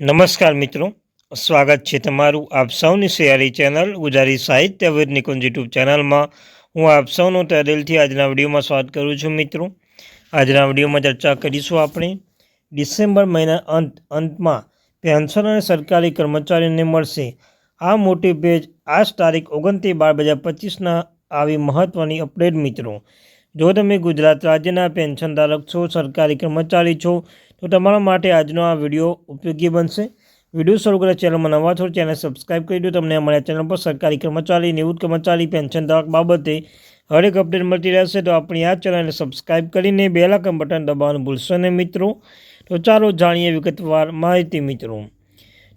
નમસ્કાર મિત્રો, સ્વાગત છે તમારું આપ સૌની સિયારી ચેનલ ગુજરાતી સાહિત્ય વિદ નિકુંજ યુટ્યુબ ચેનલમાં. હું આપ સૌનું તહેદિલથી આજના વિડીયોમાં સ્વાગત કરું છું મિત્રો. આજના વિડીયોમાં ચર્ચા કરીશું આપણે ડિસેમ્બર મહિના અંત, અંતમાં પેન્શન અને સરકારી કર્મચારીઓને મળશે. આ મોટી પેજ આજ તારીખ ઓગણત્રીસ બાર બે હજાર પચીસના આવી મહત્ત્વની અપડેટ મિત્રો. જો તમે ગુજરાત રાજ્યના પેન્શન ધારક છો, સરકારી કર્મચારી છો તો તમારા માટે આજનો આ વીડિયો ઉપયોગી બનશે. વીડિયો શરૂ કરે ચેનલમાં નવા છો ચેનલ સબસ્ક્રાઈબ કરી દો. તમને અમારા ચેનલ પર સરકારી કર્મચારી નિવૃત્ત કર્મચારી પેન્શન ધારક બાબતે હરેક અપડેટ મળતી રહેશે. તો આપણી આ ચેનલને સબસ્ક્રાઈબ કરીને બે લાખન બટન દબાવવાનું ભૂલશો નહીં મિત્રો. તો ચાલો જાણીએ વિગતવાર માહિતી મિત્રો.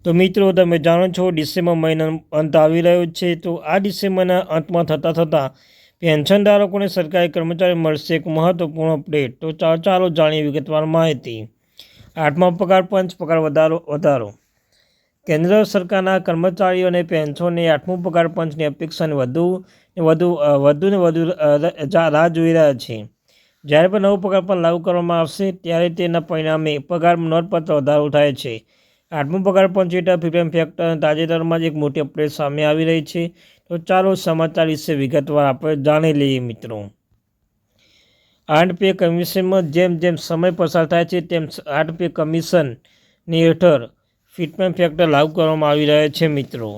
તો મિત્રો, તમે જાણો છો ડિસેમ્બર મહિનાનો અંત આવી રહ્યો છે. તો આ ડિસેમ્બરના અંતમાં થતાં થતાં પેન્શનધારકોને સરકારી કર્મચારી મળશે એક મહત્વપૂર્ણ અપડેટ. તો ચાલો જાણીએ વિગતવાર માહિતી. આઠમા પગાર, પંચ પગાર વધારો વધારો. કેન્દ્ર સરકારના કર્મચારીઓ અને પેન્શનને આઠમું પગાર, પંચની અપેક્ષાને વધુ વધુ વધુ ને વધુ રાહ જોઈ રહ્યા છે. જ્યારે પણ નવો પગાર પણ લાગુ કરવામાં આવશે, ત્યારે તેના પરિણામે પગાર નોંધપાત્ર વધારો થાય છે. આઠમું પગાર, પંચ હેઠળ ફિફ્ટીન ફેક્ટર તાજેતરમાં જ એક મોટી અપડેટ સામે આવી રહી છે. તો ચાલો સમાચાર વિશે વિગતવાર આપણે જાણી લઈએ મિત્રો. આર્ટ પે કમિશનમાં જેમ જેમ સમય પસાર થાય છે, તેમ આર્ટ પે કમિશનની હેઠળ ફિટમેન્ટ ફેક્ટર લાગુ કરવામાં આવી રહ્યા છે મિત્રો.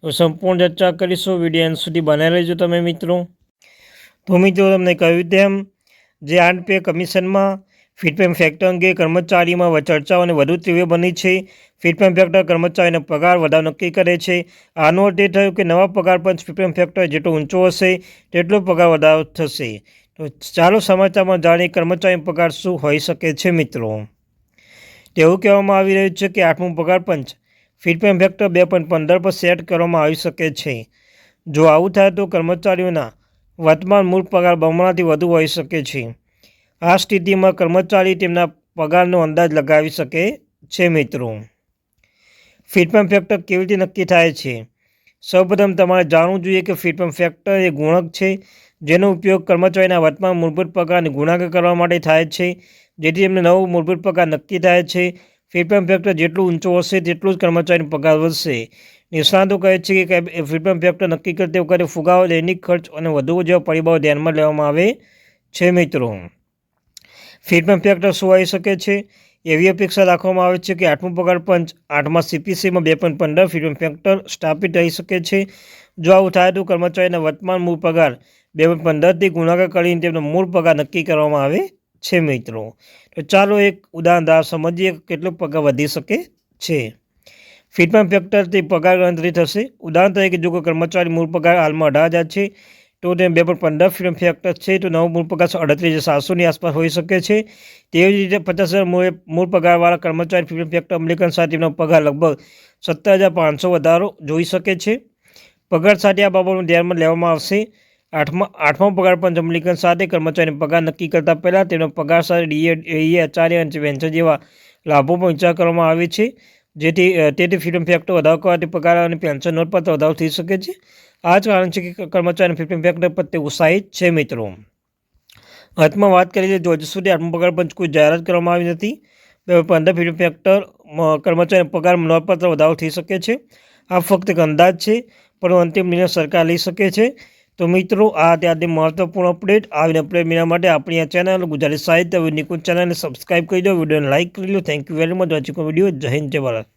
તો સંપૂર્ણ ચર્ચા કરીશું, વીડિયો એન્ડ સુધી બનાવી લેજો તમે મિત્રો. તો મિત્રો તમને કહ્યું તેમ, જે આર્ટ પે કમિશનમાં ફિટમેન્ટ ફેક્ટર અંગે કર્મચારીમાં ચર્ચાઓને વધુ તીવ્ર બની છે. ફિટમેન્ટ ફેક્ટર કર્મચારીનો પગાર વધારો નક્કી કરે છે. આનો અર્થ એ થયો કે નવા પગાર પંચ ફિટમેન્ટ ફેક્ટર જેટલો ઊંચો હશે, તેટલો પગાર વધારો થશે. તો ચાલો સમાચારમાં જાણીએ કર્મચારી પગાર શું હોઈ શકે છે મિત્રો. તેવું કહેવામાં આવી રહ્યું છે કે આઠમું પગાર પંચ ફીડપેન ફેક્ટર બે પોઈન્ટ પંદર પર સેટ કરવામાં આવી શકે છે. જો આવું થાય તો કર્મચારીઓના વર્તમાન મૂળ પગાર બમણાથી વધુ હોઈ શકે છે. આ સ્થિતિમાં કર્મચારી તેમના પગારનો અંદાજ લગાવી શકે છે મિત્રો. ફીડપેન ફેક્ટર કેવી રીતે નક્કી થાય છે? સૌપ્રથમ તમારે જાણવું જોઈએ કે ફીડપેન ફેક્ટર એ ગુણક છે, જેનો ઉપયોગ કર્મચારીના વર્તમાન મૂળભૂત પગારને ગુણાકાર કરવા માટે થાય છે. જેથી એમને નવો મૂળભૂત પગાર નક્કી થાય છે. ફીડપેમ ફેક્ટર જેટલું ઊંચો હશે, તેટલું જ કર્મચારીનો પગાર વધશે. નિષ્ણાતો કહે છે કે ફીડપેમ ફેક્ટર નક્કી કરતી વખતે ફુગાવો, દૈનિક ખર્ચ અને વધુ જેવા પરિબળો ધ્યાનમાં લેવામાં આવે છે, મિત્રો. ફીડપેમ ફેક્ટર શું આવી શકે છે? એવી અપેક્ષા રાખવામાં આવે છે કે આઠમું પગાર પંચ આઠમા સીપીસીમાં બે પોઈન્ટ પંદર ફીડપેમ ફેક્ટર સ્થાપિત રહી શકે છે. જો આવું થાય તો કર્મચારીના વર્તમાન મૂળ પગાર બે પંદરથી ગુણાકાર કરીને તેમનો મૂળ પગાર નક્કી કરવામાં આવે છે મિત્રો. તો ચાલો એક ઉદાહરણ સમજીએ કેટલો પગાર વધી શકે છે. ફીટમેન્ટ ફેક્ટરથી પગાર ગણતરી થશે. ઉદાહરણ તરીકે જો કોઈ કર્મચારી મૂળ પગાર હાલમાં અઢાર હજાર છે તો તે બે પણ પંદર ફિલ્મ ફેક્ટર છે, તો નવો મૂળ પગાર અડત્રીસ હજાર સાતસોની આસપાસ હોઈ શકે છે. તેવી જ રીતે પચાસ હજાર મૂળ પગારવાળા કર્મચારી ફિલ્મ ફેક્ટર અમલીકરણ સાથે તેમનો પગાર લગભગ સત્તર હજાર પાંચસો વધારો જોઈ શકે છે. પગાર સાથે આ બાબતનું ધ્યાનમાં લેવામાં આવશે. આઠમા આઠમા પગાર પંચ અમલીકરણ સાથે કર્મચારીનો પગાર નક્કી કરતાં પહેલાં તેનો પગાર સાથે ડીએ ડીએ આચાર્ય અને પેન્શન જેવા લાભો પણ વિચાર કરવામાં આવે છે. જેથી તેથી ફ્રીડમ ફેક્ટર વધારો કરવાથી પગાર અને પેન્શન નોંધપાત્ર વધારો થઈ શકે છે. આ જ કારણ છે કે કર્મચારી ફ્રીડમ ફેક્ટર પ્રત્યે ઉત્સાહિત છે મિત્રો. અંતમાં વાત કરીએ તો હજુ સુધી આત્મ પગાર પંચ કોઈ જાહેરાત કરવામાં આવી નથી. પંદર ફ્રીડમ ફેક્ટર કર્મચારી પગાર નોંધપાત્ર વધારો થઈ શકે છે. આ ફક્ત એક અંદાજ છે, પણ અંતિમ નિર્ણય સરકાર લઈ શકે છે. તો મિત્રો, આ ત્યાંથી મહત્વપૂર્ણ અપડેટ આવીને અપડેટ મેળવવા માટે આપણી આ ચેનલ ગુજરાતી સાહિત્ય નિકુંજ ચેનલને સબસ્ક્રાઈબ કરી દો. વિડીયોને લાઇક કરી લો. Thank you very much watching video જય હિન્દ, જય ભારત.